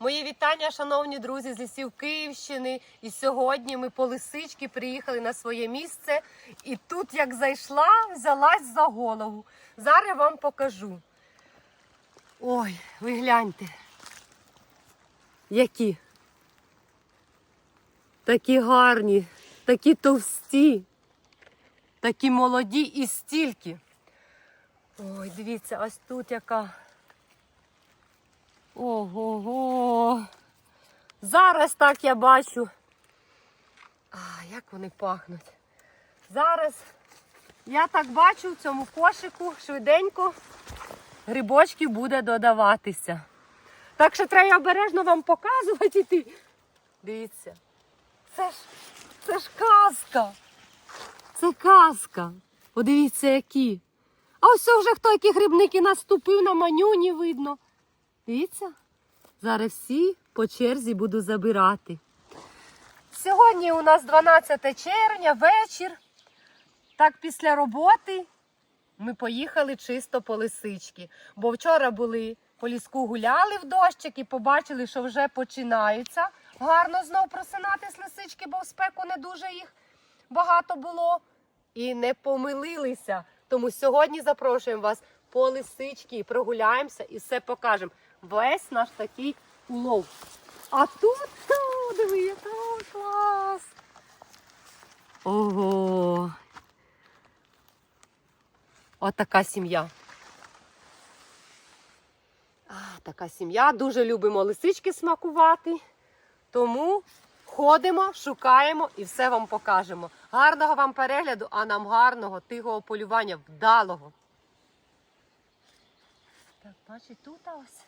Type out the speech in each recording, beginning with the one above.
Мої вітання, шановні друзі з лісів Київщини. І сьогодні ми по лисички приїхали на своє місце. І тут, як зайшла, взялась за голову. Зараз вам покажу. Ой, ви гляньте. Які? Такі гарні, такі товсті, такі молоді і стільки. Ой, дивіться, ось тут яка. Ого-го. Зараз так я бачу. А, як вони пахнуть. Зараз я так бачу в цьому кошику швиденько грибочків буде додаватися. Так що треба обережно вам показувати йти. Дивіться. Це ж, це ж казка. Це казка. Подивіться, які. А ось вже хто які грибники наступив на манюні видно. Дивіться, зараз всі по черзі буду забирати. Сьогодні у нас 12 червня, вечір. Так після роботи ми поїхали чисто по лисички. Бо вчора були по ліску гуляли в дощик і побачили, що вже починаються гарно знов просинатись лисички, бо в спеку не дуже їх багато було. І не помилилися. Тому сьогодні запрошуємо вас по лисички, прогуляємося і все покажемо. Весь наш такий улов. А тут, о, диви, яка клас. Ого. Отака сім'я. Така сім'я. Дуже любимо лисички смакувати. Тому ходимо, шукаємо і все вам покажемо. Гарного вам перегляду, а нам гарного, тихого полювання, вдалого. Так, бачить, тут ось.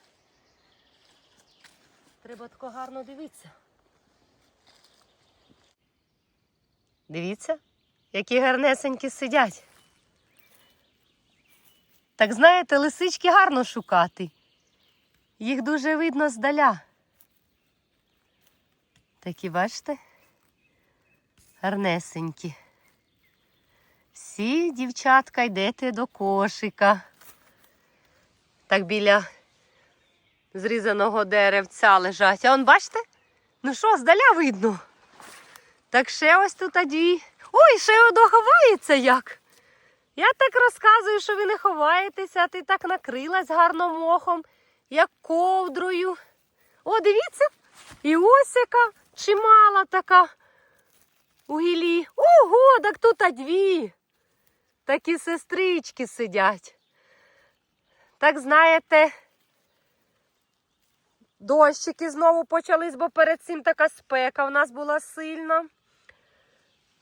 Треба тако гарно дивитися. Дивіться, які гарнесенькі сидять. Так знаєте, лисички гарно шукати. Їх дуже видно здаля. Такі, бачите? Гарнесенькі. Всі, дівчатка, йдете до кошика. Так біля зрізаного деревця лежать. А он бачите? Ну що, здаля видно. Так ще ось тут дві. Ой, ще одно ховається як. Я так розказую, що ви не ховаєтеся, а ти так накрилась гарно мохом, як ковдрою. О, дивіться, і ось яка чимала така у гілі. Ого, так тут дві. Такі сестрички сидять. Так знаєте, дощики знову почались, бо перед цим така спека в нас була сильна.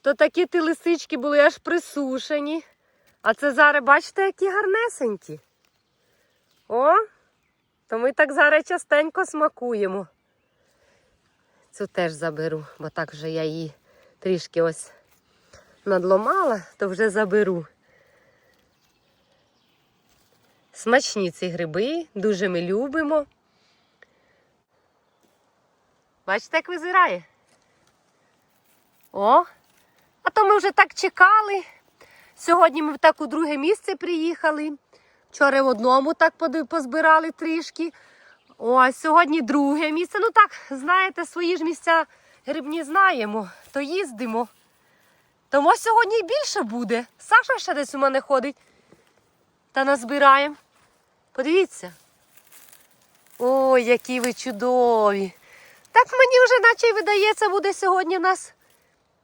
То такі ті лисички були аж присушені. А це зараз, бачите, які гарнесенькі. О, то ми так зараз частенько смакуємо. Цю теж заберу, бо так вже я її трішки ось надломала, то вже заберу. Смачні ці гриби, дуже ми любимо. Бачите, як визирає? О, а то ми вже так чекали. Сьогодні ми так у друге місце приїхали. Вчора в одному так позбирали трішки. О, а сьогодні друге місце. Ну так, знаєте, свої ж місця грибні знаємо, то їздимо. Тому сьогодні і більше буде. Саша ще десь у мене ходить. Та назбираємо. Подивіться. Ой, які ви чудові. Так мені вже наче видається, буде сьогодні у нас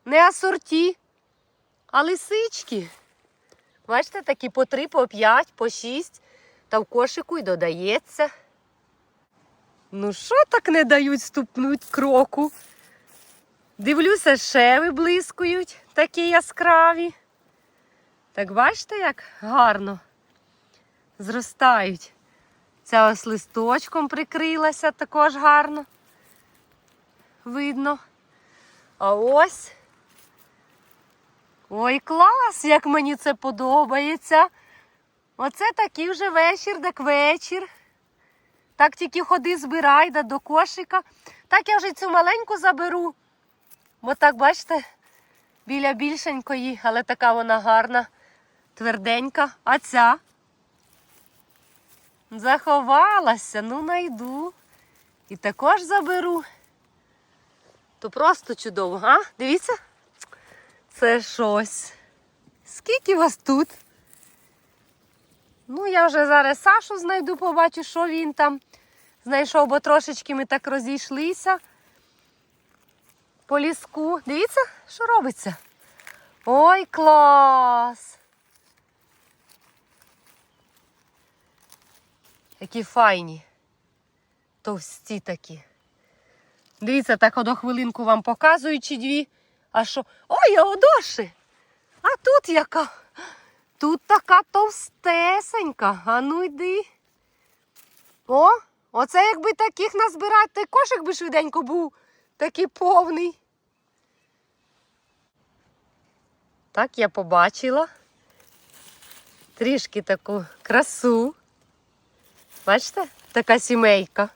не асорті, а лисички. Бачите, такі по три, по п'ять, по шість. Та в кошику й додається. Ну, що так не дають ступнуть кроку? Дивлюся, ще виблискують такі яскраві. Так бачите, як гарно зростають. Ця ось листочком прикрилася також гарно. Видно. А ось. Ой, клас, як мені це подобається. Оце такий вже вечір, так вечір. Так тільки ходи, збирай да до кошика. Так я вже цю маленьку заберу. Бо так, бачите, біля більшенької, але така вона гарна, тверденька. А ця заховалася, ну найду. І також заберу. То просто чудово, а? Дивіться? Це щось. Скільки вас тут? Ну, я вже зараз Сашу знайду, побачу, що він там знайшов, бо трошечки ми так розійшлися по ліску. Дивіться, що робиться. Ой, клас! Які файні. Товсті такі. Дивіться, так одну хвилинку вам показую чи дві. А що? Ой, одоші! А тут яка? Тут така товстесенька. А ну йди. О, оце якби таких назбирати, кошик би швиденько був такий повний. Так, я побачила. Трішки таку красу. Бачите? Така сімейка.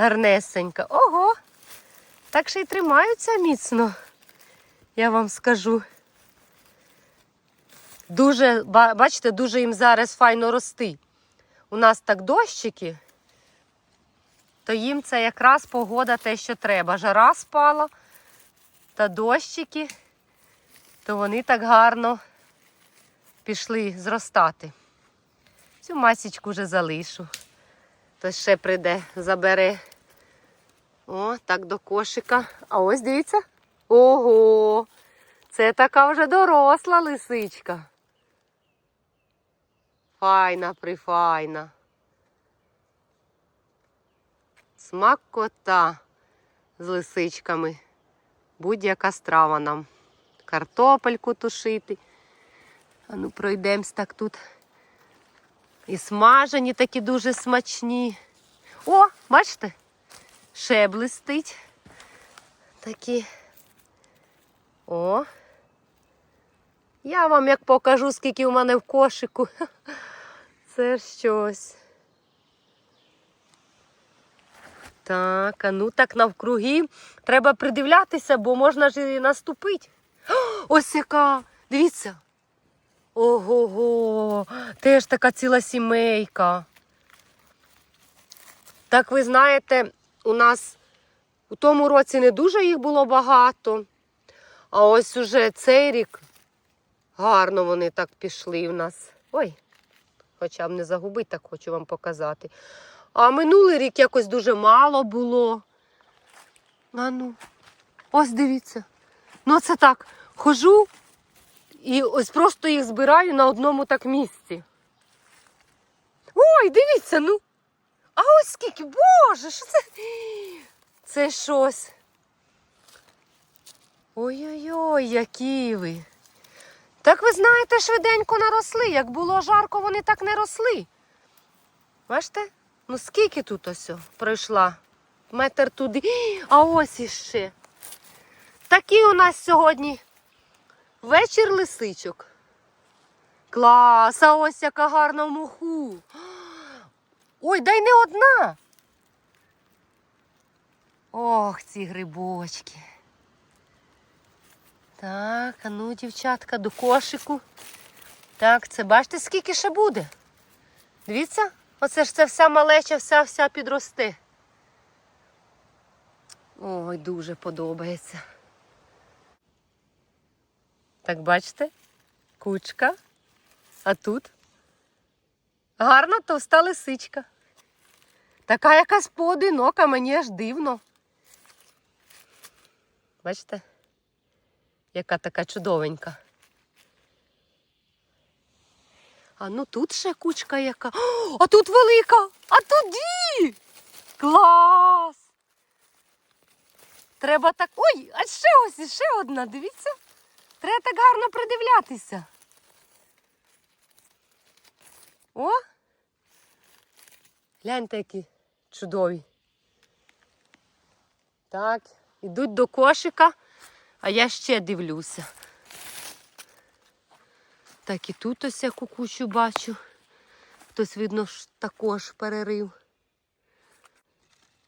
Гарнесенька. Ого! Так ще й тримаються міцно, я вам скажу. Дуже, бачите, дуже їм зараз файно рости. У нас так дощики, то їм це якраз погода те, що треба. Жара спала та дощики, то вони так гарно пішли зростати. Цю масічку вже залишу. То ще прийде, забере. О, так до кошика. А ось дивіться. Ого! Це така вже доросла лисичка. Файна, прифайна. Смакота з лисичками. Будь-яка страва нам. Картопельку тушити. А ну пройдемось так тут. І смажені такі дуже смачні. О, бачите? Ще блистить. Такі. О. Я вам як покажу, скільки у мене в кошику. Це щось. Так, а ну так навкруги. Треба придивлятися, бо можна ж і наступити. Ось яка. Дивіться. Ого-го, теж така ціла сімейка. Так ви знаєте, у нас у тому році не дуже їх було багато, а ось уже цей рік гарно вони так пішли в нас. Ой, хоча б не загубить, так хочу вам показати. А минулий рік якось дуже мало було. А ну, ось дивіться. Ну, це так, хожу і ось просто їх збираю на одному так місці. Ой, дивіться, ну. А ось скільки, боже, що це? Це щось. Ой-ой-ой, які ви. Так ви знаєте, швиденько наросли. Як було жарко, вони так не росли. Бачите? Ну скільки тут ось пройшла? Метр туди. А ось іще. Такий у нас сьогодні вечір лисичок. Клас, а ось яка гарна в моху. Ой, дай не одна. Ох, ці грибочки. Так, а ну, дівчатка, до кошику. Так, це бачите, скільки ще буде? Дивіться, оце ж це вся малеча, вся вся підросте. Ой, дуже подобається. Так, бачите? Кучка. А тут гарна товста лисичка. Така якась поодинока, мені аж дивно. Бачите? Яка така чудовенька. А ну тут ще кучка яка. О, а тут велика! А тут дві! Клас! Треба так. Ой, а ще ось ще одна, дивіться. Треба так гарно придивлятися. О! Гляньте, які чудові. Так, ідуть до кошика, а я ще дивлюся. Так і тут ось я кукучу бачу. Хтось, видно, також перерив.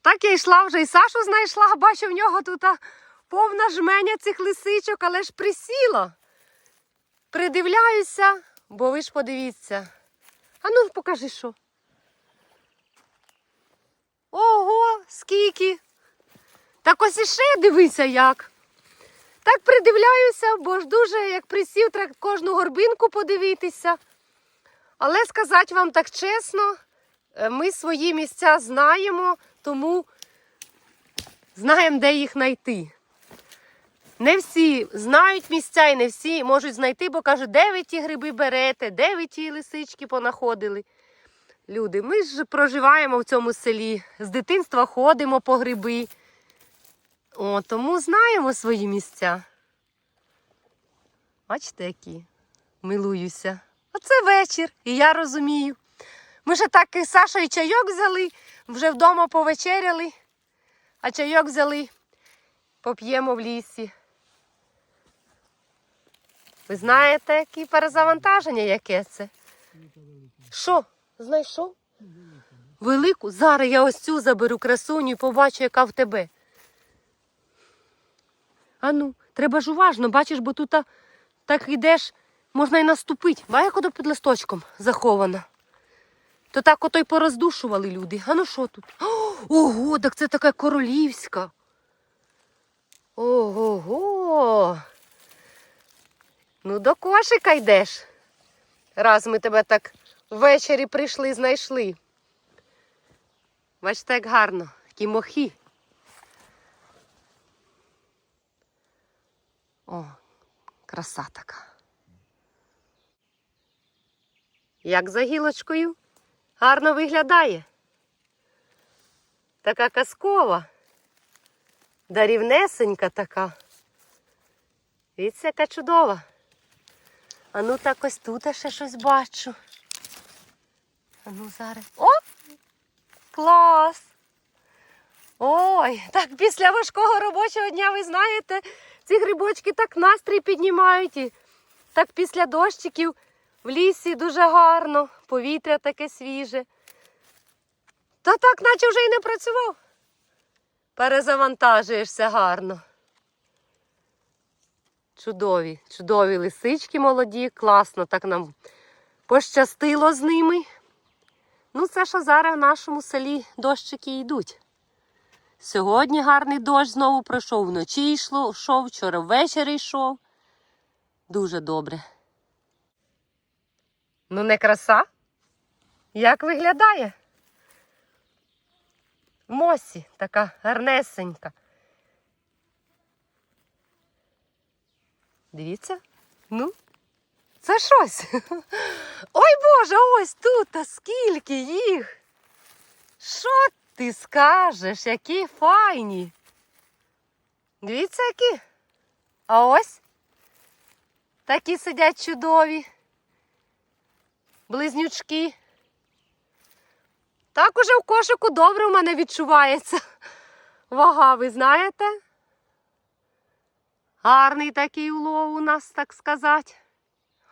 Так я йшла вже і Сашу знайшла, бачу в нього тут повна жменя цих лисичок, але ж присіла. Придивляюся, бо ви ж подивіться. А ну покажи що. Ого, скільки. Так ось іще дивися як. Так придивляюся, бо ж дуже, як присів, треба кожну горбинку подивитися. Але сказати вам так чесно, е, ми свої місця знаємо, тому знаємо, де їх знайти. Не всі знають місця і не всі можуть знайти, бо кажуть, де ви ті гриби берете, де ви ті лисички понаходили. Люди, ми ж проживаємо в цьому селі, з дитинства ходимо по гриби. О, тому знаємо свої місця. Бачите, які? Милуюся. Оце вечір, і я розумію. Ми ще так і з Сашою чайок взяли, вже вдома повечеряли, а чайок взяли, поп'ємо в лісі. Ви знаєте, які перезавантаження, яке це? Що? Знайшов? Велику? Зараз я ось цю заберу красуню і побачу, яка в тебе. Ану, треба ж уважно, бачиш, бо тут так йдеш, можна й наступити. Бачиш, як під листочком захована. То так ото й пороздушували люди. А ну що тут? Ого, так це така королівська. Ого. Ну, до кошика йдеш. Раз ми тебе так ввечері прийшли, знайшли. Бачите, як гарно, такі мохи. О, краса така. Як за гілочкою гарно виглядає. Така казкова, дарівнесенька така. Дивіться, яка чудова. А ну так ось тут ще щось бачу. А ну зараз. О! Клас! Ой, так після важкого робочого дня, ви знаєте, ці грибочки так настрій піднімають. І так після дощиків в лісі дуже гарно, повітря таке свіже. Та так, наче вже й не працював. Перезавантажуєшся гарно. Чудові, чудові лисички молоді, класно так нам пощастило з ними. Ну, це що зараз в нашому селі дощики йдуть. Сьогодні гарний дощ знову пройшов, вночі йшов, вчора ввечері йшов. Дуже добре. Ну, не краса? Як виглядає? Мосі така гарнесенька. Дивіться. Ну, це щось. Ой Боже, ось тут, а скільки їх. Що ти скажеш, які файні? Дивіться, які. А ось такі сидять чудові. Близнючки. Так уже в кошику добре в мене відчувається. Вага, ви знаєте? Гарний такий улов у нас, так сказати.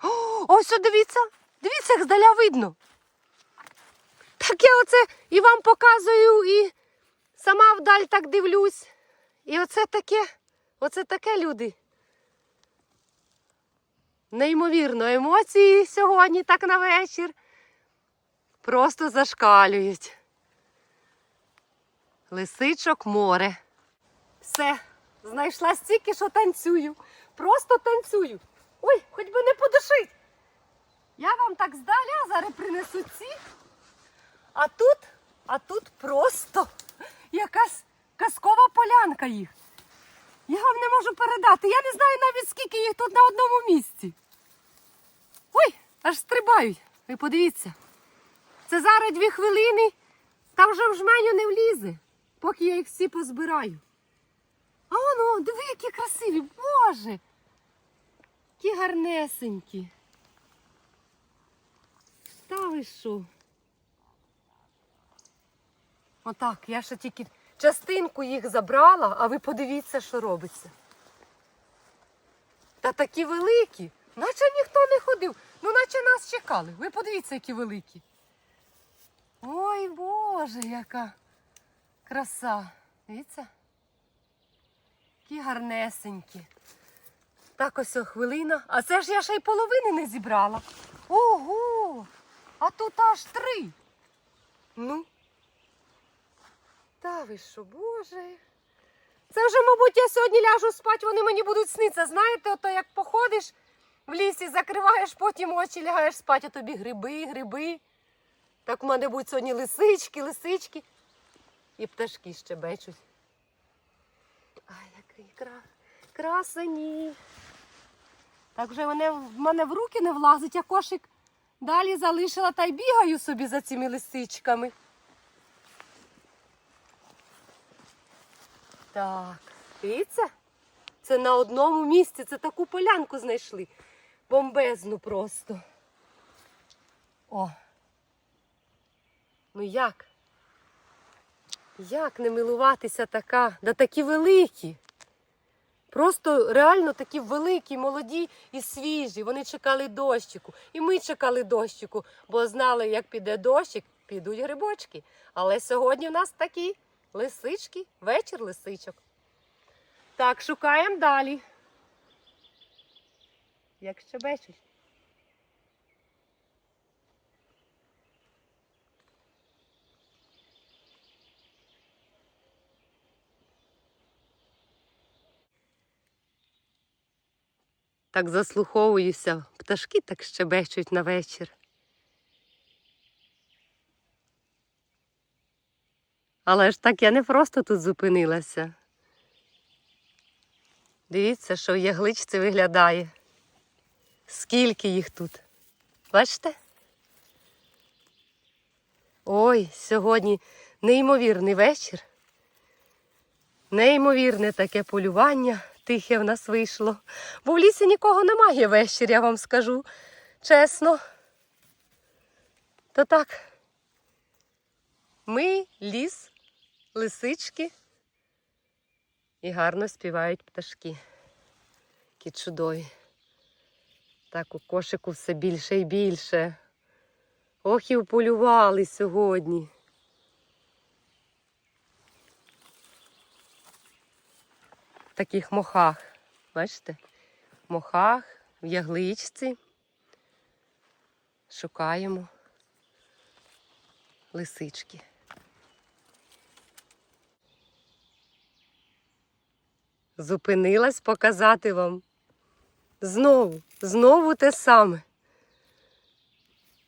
О, ось, дивіться, дивіться, як здаля видно. Так я оце і вам показую, і сама вдаль так дивлюсь. І оце таке, оце таке люди. Неймовірно, емоції сьогодні так на вечір. Просто зашкалюють. Лисичок море. Все, знайшла стільки, що танцюю. Просто танцюю. Ой, хоч би не подушить. Я вам так здаля зараз принесу ці. А тут, а тут просто якась казкова полянка їх. Я вам не можу передати. Я не знаю навіть скільки їх тут на одному місці. Ой, аж стрибають. Ви подивіться. Це зараз дві хвилини, та вже в жменю не влізе, поки я їх всі позбираю. А воно, диви, які красиві, Боже! Які гарнесенькі. Та ви що? Отак, я ще тільки частинку їх забрала, а ви подивіться, що робиться. Та такі великі, наче ніхто не ходив, ну наче нас чекали. Ви подивіться, які великі. Ой Боже, яка краса. Дивіться? Які гарнесенькі. Так ось о, хвилина. А це ж я ще й половини не зібрала. Ого! А тут аж три. Ну. Та ви що, боже. Це вже, мабуть, я сьогодні ляжу спати, вони мені будуть снитися. Знаєте, ото як походиш в лісі, закриваєш потім очі, лягаєш спати, а тобі гриби, гриби. Так в мене будуть сьогодні лисички, лисички. І пташки щебечуть. Який кра... красені. Так вже вони в мене в руки не влазить, а кошик далі залишила та й бігаю собі за цими лисичками. Так, дивіться, це на одному місці, це таку полянку знайшли. Бомбезну просто. О. Ну як? Як не милуватися така? Да такі великі. Просто реально такі великі, молоді і свіжі. Вони чекали дощику. І ми чекали дощику, бо знали, як піде дощик, підуть грибочки. Але сьогодні в нас такі лисички, вечір лисичок. Так, шукаємо далі. Як щебечуть. Так заслуховуюся, пташки так щебечуть на вечір. Але ж так я не просто тут зупинилася. Дивіться, що в ягличці виглядає. Скільки їх тут. Бачите? Ой, сьогодні неймовірний вечір. Неймовірне таке полювання тихе в нас вийшло. Бо в лісі нікого немає вечір, я вам скажу. Чесно. То так. Ми ліс, лисички і гарно співають пташки. Які чудові. Так у кошику все більше і більше. Ох і вполювали сьогодні. Таких мохах. Бачите? Мохах, в ягличці. Шукаємо лисички. Зупинилась показати вам. Знову, знову те саме.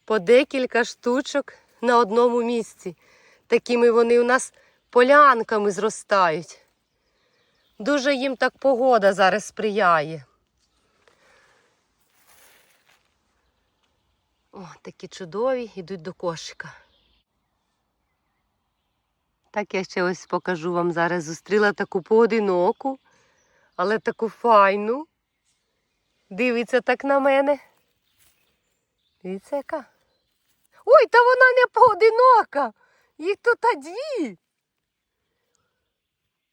По декілька штучок на одному місці. Такими вони у нас полянками зростають. Дуже їм так погода зараз сприяє. О, такі чудові, йдуть до кошика. Так я ще ось покажу вам зараз. Зустріла таку поодиноку, але таку файну. Дивиться так на мене. Дивіться, яка. Ой, та вона не поодинока. Їх тут дві.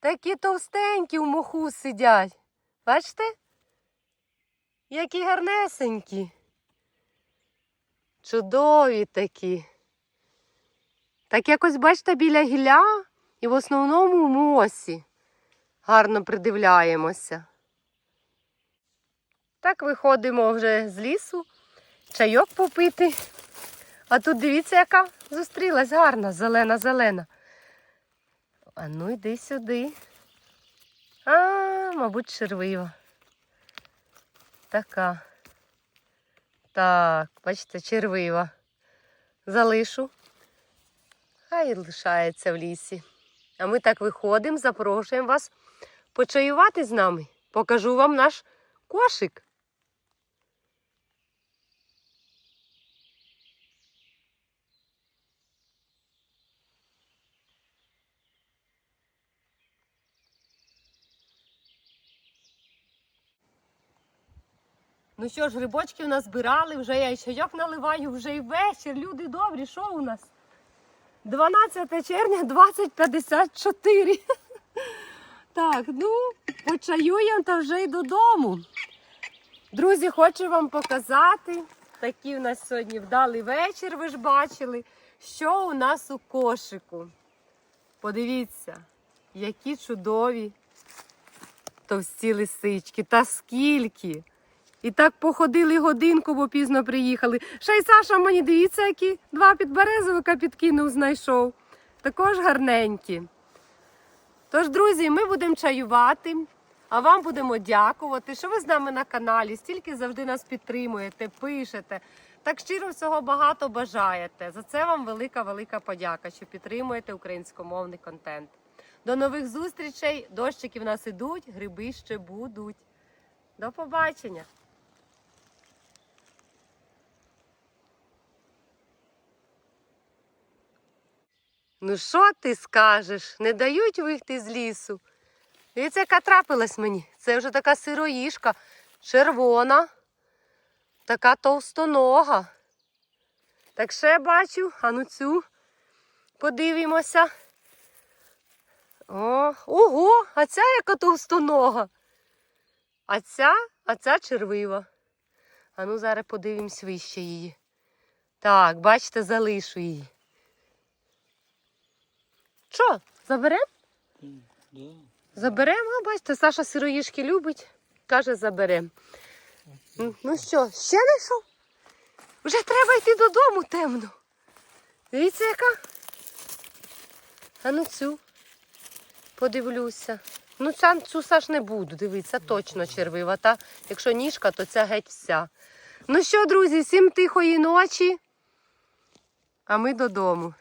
Такі товстенькі в моху сидять. Бачите? Які гарнесенькі. Чудові такі. Так якось, бачите, біля гілля і в основному в мосі. Гарно придивляємося. Так виходимо вже з лісу, чайок попити. А тут дивіться, яка зустрілась гарна, зелена-зелена. А ну йди сюди. А, мабуть, червива. Така. Так, бачите, червива. Залишу. Хай лишається в лісі. А ми так виходимо, запрошуємо вас почаювати з нами. Покажу вам наш кошик. Ну що ж, грибочки у нас збирали, вже я і чайок наливаю, вже і вечір. Люди добрі, що у нас? 12 червня 2054. Так, ну, почаюємо та вже й додому. Друзі, хочу вам показати. Такий у нас сьогодні вдалий вечір, ви ж бачили, що у нас у кошику. Подивіться, які чудові товсті лисички. Та скільки. І так походили годинку, бо пізно приїхали. Ще й Саша мені дивіться, які два підберезовика підкинув, знайшов. Також гарненькі. Тож, друзі, ми будемо чаювати, а вам будемо дякувати, що ви з нами на каналі, стільки завжди нас підтримуєте, пишете. Так щиро всього багато бажаєте. За це вам велика, велика подяка, що підтримуєте українськомовний контент. До нових зустрічей. Дощики в нас ідуть, гриби ще будуть. До побачення! Ну що ти скажеш? Не дають вийти з лісу. Дивіться, яка трапилась мені. Це вже така сироїшка, червона, така товстонога. Так ще бачу, а ну цю подивимося. О, ого, а ця яка товстонога. А ця, а ця червива. А ну зараз подивимось вище її. Так, бачите, залишу її. Що, заберемо? Заберемо, а бачите, Саша сироїшки любить. Каже, заберемо. Ну, Ну що, ще не йшов? Вже треба йти додому темно. Дивіться, яка. А ну цю. Подивлюся. Ну, ця, цю Саш не буду, дивіться, точно червива. Та якщо ніжка, то ця геть вся. Ну що, друзі, всім тихої ночі. А ми додому.